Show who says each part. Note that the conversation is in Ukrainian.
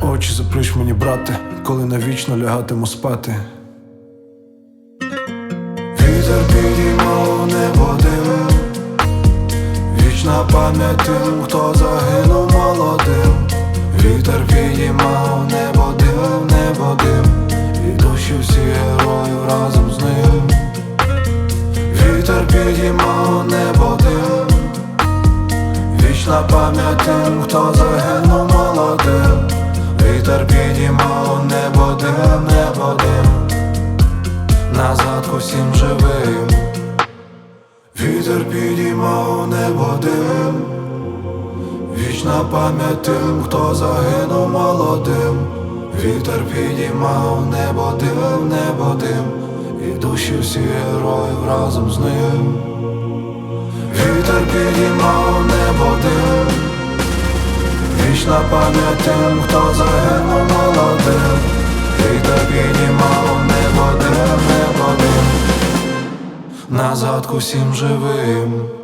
Speaker 1: Очі заплющ мені, брате, коли навічно лягатиму спати. Вітер підіймав небо дим Вічна пам'ять тим, хто загинув молодим. Вітер підіймав небо дим, небо дим, і душі всі героїв разом з ним. Вітер підіймав небо дим Вічна пам'ять тим, хто загинув молодим Вітер підіймав небо дим, небо Назад усім живим. Вітер підіймав небо дим. Вічна пам'ять тим, хто загинув молодим. Вітер підіймав небо дим, небо дим. І душі всі героїв разом з ним. Вітер підіймав небо дим Вічна пам'ять тим, хто загинув молодим. І тобі німало не дим, не дим Назад усім живим